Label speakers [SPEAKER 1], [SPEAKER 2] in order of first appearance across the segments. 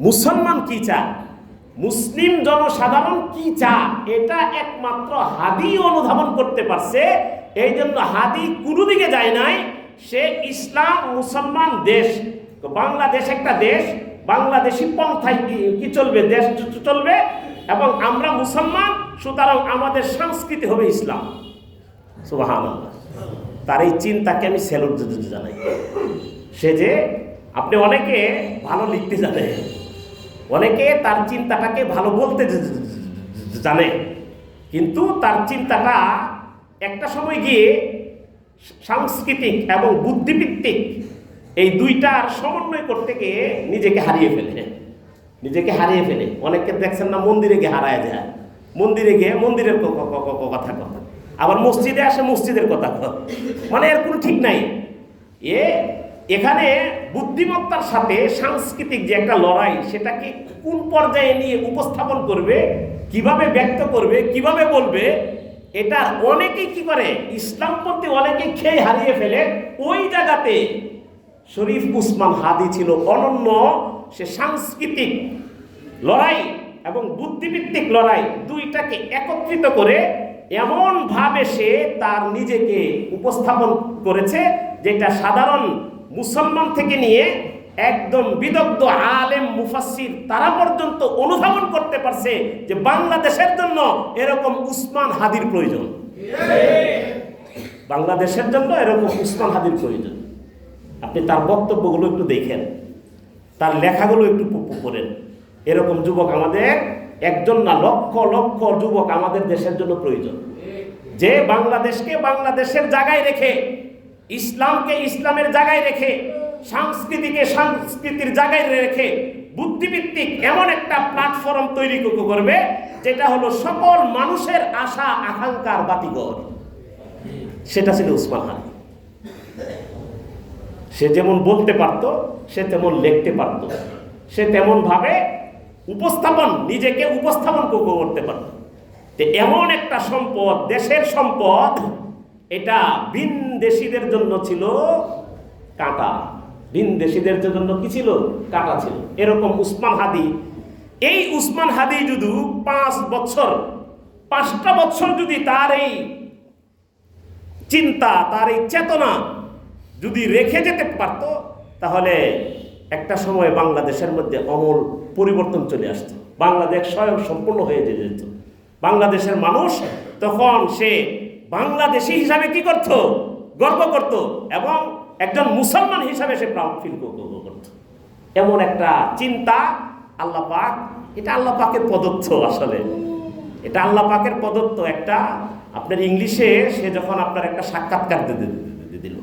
[SPEAKER 1] মুসলমান কি চায়? মুসলিম জনসাধারণ কি চায়? এটা একমাত্র হাদি অনুধাবন করতে পারছে। এই জন্য হাদি কোনো দিকে যায় নাই। সে ইসলাম মুসলমান দেশ। তো বাংলাদেশ একটা দেশ। বাংলাদেশি পন্থায় কি চলবে? দেশ চ- চলবে। এবং আমরা মুসলমান, সুতরাং আমাদের সংস্কৃতি হবে ইসলাম। তার এই চিন্তাকে আমি স্যালুট জানাই। সে যে, আপনি অনেকে ভালো লিখতে জানে অনেকে তার চিন্তাটাকে ভালো বলতে জানে। কিন্তু তার চিন্তাটা একটা সময় গিয়ে সাংস্কৃতিক এবং বুদ্ধিভিত্তিক এই দুইটার সমন্বয় করতে গিয়ে নিজেকে হারিয়ে ফেলে। নিজেকে হারিয়ে ফেলে। অনেকে দেখছেন না মন্দিরে গিয়ে হারায় যায়। মন্দিরে গিয়ে মন্দিরের কথা কথা আবার মসজিদে আসে মসজিদের কথা মানে এর কোনো ঠিক নাই। এ এখানে বুদ্ধিমত্তার সাথে সাংস্কৃতিক যে একটা লড়াই, সেটাকে কোন পর্যায়ে নিয়ে উপস্থাপন করবে, কীভাবে ব্যক্ত করবে, কীভাবে বলবে, এটা অনেকেই কি করে, ইসলামপন্থী অনেকেই খেয়ে হারিয়ে ফেলে। ওই জায়গাতে শরীফ উসমান হাদি ছিল অনন্য। সে সাংস্কৃতিক লড়াই এবং বুদ্ধিভিত্তিক লড়াই দুইটাকে একত্রিত করে এমনভাবে সে তার নিজেকে উপস্থাপন করেছে, যেটা সাধারণ মুসলমান থেকে নিয়ে একদম বিদগ্ধ আলেম মুফাসির তারা পর্যন্ত অনুধাবন করতে পারছে যে বাংলাদেশের জন্য এরকম উসমান হাদির প্রয়োজন। বাংলাদেশের জন্য এরকম উসমান হাদির প্রয়োজন। আপনি তার বক্তব্যগুলো একটু দেখেন, তার লেখাগুলো একটু পড়েন। এরকম যুবক আমাদের, একজন না, লক্ষ লক্ষ যুবক আমাদের দেশের জন্য প্রয়োজন। যে বাংলাদেশকে বাংলাদেশের জায়গায় রেখে ইসলামকে ইসলামের জায়গায় রেখে, সংস্কৃতিকে সংস্কৃতির জায়গায় রেখে বুদ্ধিভিত্তিক এমন একটা প্ল্যাটফর্ম তৈরি করবে, যেটা হলো সকল মানুষের আশা, আকাঙ্ক্ষার বাতিঘর। সেটা ছিল উসমান হানি। সে যেমন বলতে পারত, সে তেমন লিখতে পারত। সে তেমন ভাবে উপস্থাপন, নিজেকে উপস্থাপন করতে পারত। এমন একটা সম্পদ, দেশের সম্পদ, এটা ভিন দেশিদের জন্য ছিল কাঁটা। ভিন দেশিদের জন্য কি ছিল? কাঁটা ছিল। এরকম উসমান হাদি। এই উসমান হাদি যদি পাঁচ বছর, পাঁচটা বছর যদি তার এই চিন্তা, তার এই চেতনা যদি রেখে যেতে পারতো, তাহলে একটা সময় বাংলাদেশের মধ্যে অমল পরিবর্তন চলে আসতো। বাংলাদেশ স্বয়ং সম্পূর্ণ হয়ে যেতে যেত। বাংলাদেশের মানুষ তখন সে বাংলাদেশি হিসাবে কি করত? গর্ব করত এবং একজন মুসলমান হিসাবে সে প্রাউড ফিল করত এমন একটা চিন্তা আল্লাহ পাক, এটা আল্লাহ পাকের প্রদত্ত আসলে। এটা আল্লাহ পাকের প্রদত্ত একটা, আপনার ইংলিশে সে যখন আপনার একটা সাক্ষাৎকার দিল।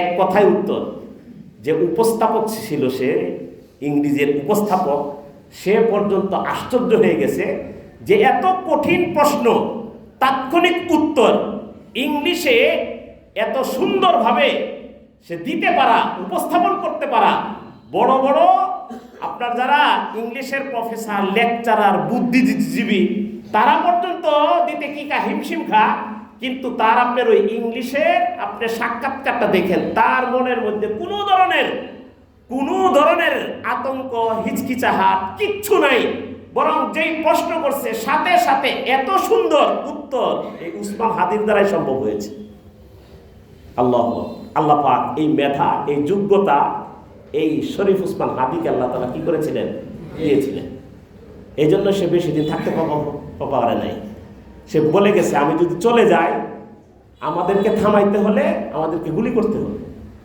[SPEAKER 1] এক কথায় উত্তর, যে উপস্থাপক ছিল সে, ইংরেজের উপস্থাপক, সে পর্যন্ত আশ্চর্য হয়ে গেছে যে এত কঠিন প্রশ্ন, তাৎক্ষণিক উত্তর, ইংলিশে এত সুন্দরভাবে সে দিতে পারা, উপস্থাপন করতে পারা, বড় বড় আপনার যারা ইংলিশের প্রফেসর, লেকচারার, বুদ্ধিজীবী, তারা পর্যন্ত দিতে কি কা হিমশিম খা? কিন্তু তার আপনার ওই ইংলিশের আপনি সাক্ষাৎকারটা দেখেন, তার মনের মধ্যে কোনো ধরনের কোনো ধরনের আতঙ্ক হিচকিচাহাট কিচ্ছু নাই। বরং যেই প্রশ্ন করছে, সাথে সাথে এত সুন্দর উত্তর এই উসমান হাদির দ্বারাই সম্ভব হয়েছে। আল্লাহ আল্লাহ পাক এই মেধা, এই যোগ্যতা, এই শরীফ উসমান হাদিকে আল্লাহ তালা কি করেছিলেন? দিয়েছিলেন। এই জন্য সে বেশি দিন থাকতে পারে নাই। সে বলে গেছে, আমি যদি চলে যাই, আমাদেরকে থামাইতে হলে আমাদেরকে গুলি করতে হবে।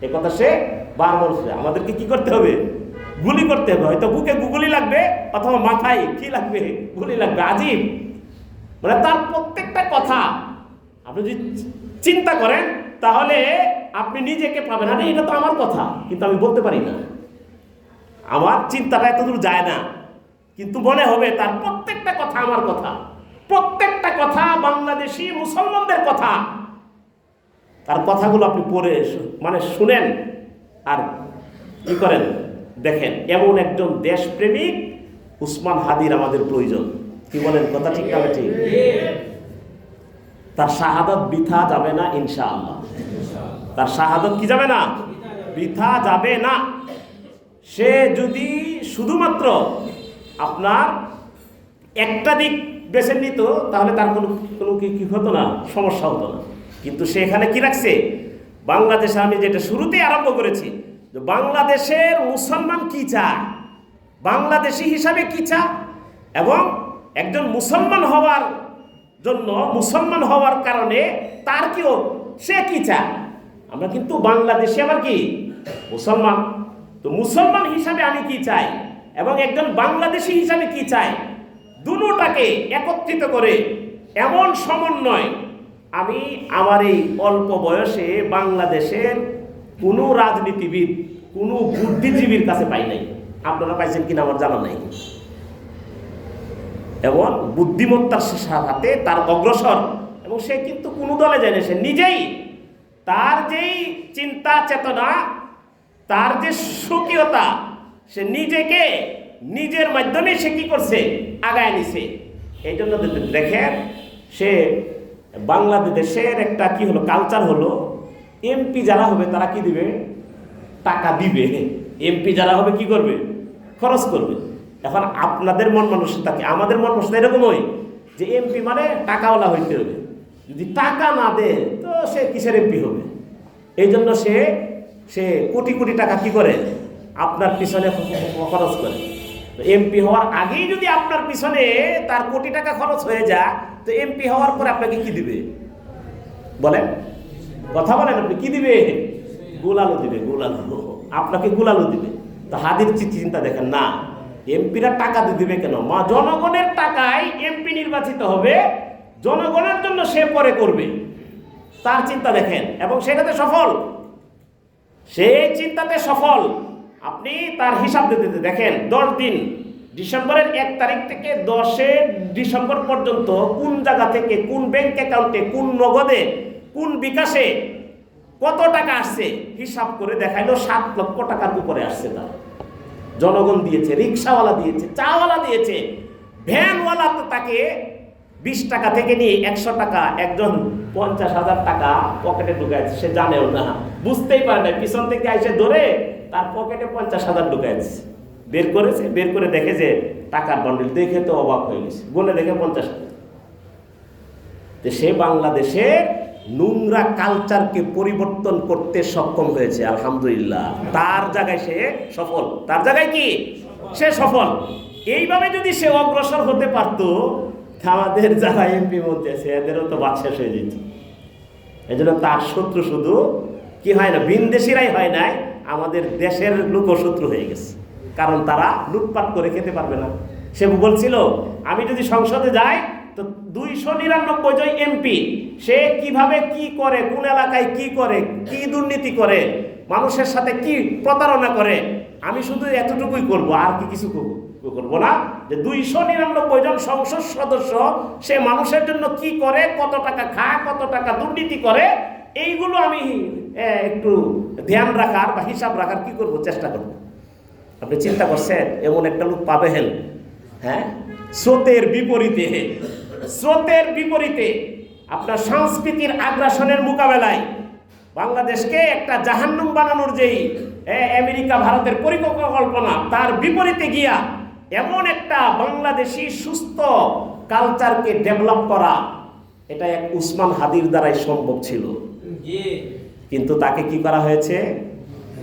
[SPEAKER 1] এ কথা সে বার বলছে। আমাদেরকে কি করতে হবে? গুলি করতে হবে। হয়তো বুকে গুলি লাগবে অথবা মাথায় কি লাগবে? গুলি লাগবে, আজীব। মানে তার প্রত্যেকটা কথা আপনি যদি চিন্তা করেন তাহলে আপনি নিজেকে পাবেন। আরে, এটা তো আমার কথা, কিন্তু আমি বলতে পারি না। আমার চিন্তাটা এতদূর যায় না, কিন্তু মনে হবে তার প্রত্যেকটা কথা আমার কথা। প্রত্যেকটা কথা বাংলাদেশি মুসলমানদের কথা। তার কথাগুলো আপনি পড়ে মানে শুনেন আর কি করেন, দেখেন, এমন একজন দেশপ্রেমিক উসমান হাদির আমাদের প্রয়োজন। কি বলেন, কথা ঠিক না ঠিক? তার শাহাদত বৃথা যাবে না, ইনশাআল্লাহ। তার শাহাদত কি যাবে না? বৃথা যাবে না। সে যদি শুধুমাত্র আপনার একটা দিক বেছে নিত, তাহলে তার কোনো কোনো কি হতো না? সমস্যা হতো না। কিন্তু সে এখানে কি রাখছে? বাংলাদেশে আমি যেটা শুরুতেই আরম্ভ করেছি, যে বাংলাদেশের মুসলমান কি চায়? বাংলাদেশি হিসাবে কি চায়? এবং একজন মুসলমান হওয়ার জন্য মুসলমান হওয়ার কারণে তার কি ও- সে কি চায়? আমরা কিন্তু বাংলাদেশে আবার কি? মুসলমান। তো মুসলমান হিসাবে আমি কি চাই? এবং একজন বাংলাদেশি হিসাবে কি চাই? দুটোটাকে একত্রিত করে এমন সমন্বয়। আমি আমার এই অল্প বয়সে বাংলাদেশের কোনো রাজনীতিবিদ, কোনো বুদ্ধিজীবীর কাছে পাই নাই। আপনারা পাইছেন কিনা আমার জানা নাই। এবং বুদ্ধিমত্তার সাথে তার অগ্রসর। এবং সে কিন্তু কোনো দলে যায় না, সে নিজেই তার যেই চিন্তা, চেতনা, তার যে স্বকীয়তা সে নিজেকে নিজের মাধ্যমে সে কি করছে? আগায় নিছে। এই জন্য দেখেন, সে বাংলাদেশের একটা কি হলো কালচার হলো এমপি যারা হবে তারা কি দিবে? টাকা দিবে। এমপি যারা হবে কি করবে? খরচ করবে। এখন আপনাদের মন মানুষ থাকে আমাদের মন মানসিকতা এরকমই যে এমপি মানে টাকাওয়ালা হইতে হবে। যদি টাকা না দেয়, তো সে কিসের এমপি হবে? এই জন্য সে সে কোটি কোটি টাকা কি করে? আপনার পিছনে খরচ করে। এমপি হওয়ার আগেই যদি আপনার পিছনে তার কোটি টাকা খরচ হয়ে যায়, তো এমপি হওয়ার পরে আপনাকে কি দিবে? বলেন। কথা বলেন আপনি, কি দিবে? গোলালো দিবে, গোলালো। আপনাকে গোলালো দিবে। তো হাদির চিন্তা দেখেন, না। এমপিরা টাকা দিয়ে দিবে কেন? মা, জনগণের টাকায় এমপি নির্বাচিত হবে, জনগণের জন্য সে পরে করবে। তার চিন্তা দেখেন, এবং সেটাতে সফল। সেই চিন্তাতে সফল। আপনি তার হিসাব দিতে দেখেন, দশ দিন, ডিসেম্বরের এক তারিখ থেকে দশে ডিসেম্বর পর্যন্ত কোন জায়গা থেকে, কোন ব্যাংক অ্যাকাউন্টে কোন নগদে, কোন বিকাশে কত টাকা আসছে, হিসাব করে দেখাইলো সাত লক্ষ টাকার উপরে আসছে তার। জনগণ দিয়েছে, রিক্সাওয়ালা দিয়েছে, চাওয়ালা দিয়েছে। ভ্যানওয়ালা তো তাকে বিশ টাকা থেকে নিয়ে একশো টাকা, একজন পঞ্চাশ হাজার টাকা পকেটে ঢুকাইছে, সে জানেও না। বুঝতেই পারে না, পিছন থেকে এসে ধরে তার পকেটে পঞ্চাশ হাজার ঢুকাইছে। বের করেছে, বের করে দেখে যে টাকার বান্ডিল দেখে তো অবাক হয়ে গেছে। বলে দেখে পঞ্চাশ তো সে বাংলাদেশের নোংরা কালচারকে পরিবর্তন করতে সক্ষম হয়েছে, আলহামদুলিল্লাহ। তার জায়গায় সে সফল। তার জায়গায় কি? সে সফল। এইভাবে যদি সে অগ্রসর হতে পারত আমাদের যারা এমপি মন্ত্রী আছে, এদেরও তো শেষ হয়ে যেত। এই জন্য তার শত্রু শুধু কি হয় না, বিনদেশিরাই হয় নাই, আমাদের দেশের লোকও শত্রু হয়ে গেছে। কারণ তারা লুটপাট করে খেতে পারবে না। সে বলছিল, আমি যদি সংসদে যাই তো দুইশো নিরানব্বই জন এমপি, সে কীভাবে কি করে, কোন এলাকায় কি করে, কি দুর্নীতি করে, মানুষের সাথে কি প্রতারণা করে, আমি শুধু এতটুকুই করব, আর কি কিছু করব না। যে দুইশো নিরানব্বই জন সংসদ সদস্য, সে মানুষের জন্য কি করে, কত টাকা খায়, কত টাকা দুর্নীতি করে, এইগুলো আমি একটু ধ্যান রাখার বা হিসাব রাখার কি করব, চেষ্টা করব। আপনি চিন্তা করছেন, এমন একটা লোক পাবেন হ্যাঁ? স্রোতের বিপরীতে। স্রোতের বিপরীতে আপনার সংস্কৃতির আগ্রাসনের মোকাবেলায় বাংলাদেশকে একটা জাহান্নুম বানানোর যেই আমেরিকা ভারতের পরিকল্পনা তার বিপরীতে গিয়া এমন একটা বাংলাদেশি সুস্থ কালচারকে ডেভেলপ করা এটা এক উসমান হাদির দ্বারাই সম্ভব ছিল। কিন্তু তাকে কি করা হয়েছে?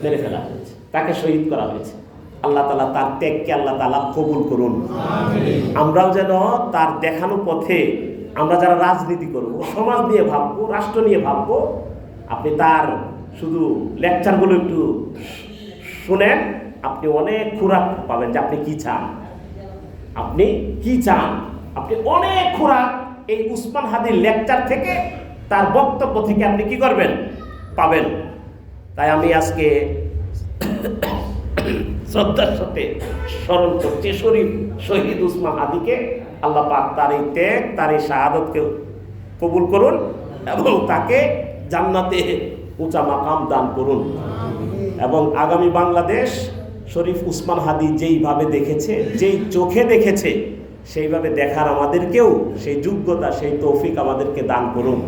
[SPEAKER 1] মেরে ফেলা হয়েছে। তাকে শহীদ করা হয়েছে। আল্লাহ তালা তার ত্যাগকে আল্লাহ তালা কবুল করুন। আমরাও যেন তার দেখানো পথে আমরা যারা রাজনীতি করব সমাজ নিয়ে ভাববো রাষ্ট্র নিয়ে ভাববো আপনি তার শুধু লেকচারগুলো একটু শুনেন আপনি অনেক খোরাক পাবেন যে আপনি কি চান। আপনি কি চান? আপনি অনেক খোরাক এই উসমান হাদির লেকচার থেকে তার বক্তব্য থেকে আপনি কি করবেন? পাবেন। তাই আমি আজকে শ্রদ্ধার সাথে স্মরণ করছে শরীফ শহীদ উসমান হাদিকে আল্লাহ পাক তার এই ত্যাগ, তার এই শাহাদতকে কবুল করুন এবং তাকে জান্নাতে উঁচা মাকাম দান করুন। এবং আগামী বাংলাদেশ শরীফ উসমান হাদি যেইভাবে দেখেছে, যেই চোখে দেখেছে, সেইভাবে দেখার আমাদেরকেও সেই যোগ্যতা, সেই তৌফিক আমাদেরকে দান করুন।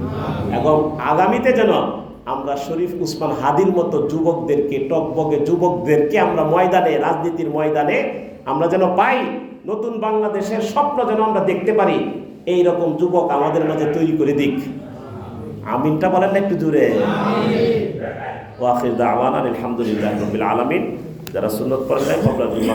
[SPEAKER 1] এবং আগামীতে যেন আমরা শরীফ উসমান হাদির মতো যুবকদেরকে, টকবগে যুবকদেরকে আমরা ময়দানে, রাজনীতির ময়দানে আমরা যেন পাই, নতুন বাংলাদেশের স্বপ্ন যেন আমরা দেখতে পারি এই রকম যুবক আমাদের মাঝে তৈরি করে দিক। আমিনটা বলেন না একটু জুড়ে ওয়াখির দাওয়ান আলহামদুলিল্লাহ রবিল আলমিন। যারা সুন্নত পড়েন আপনার জন্য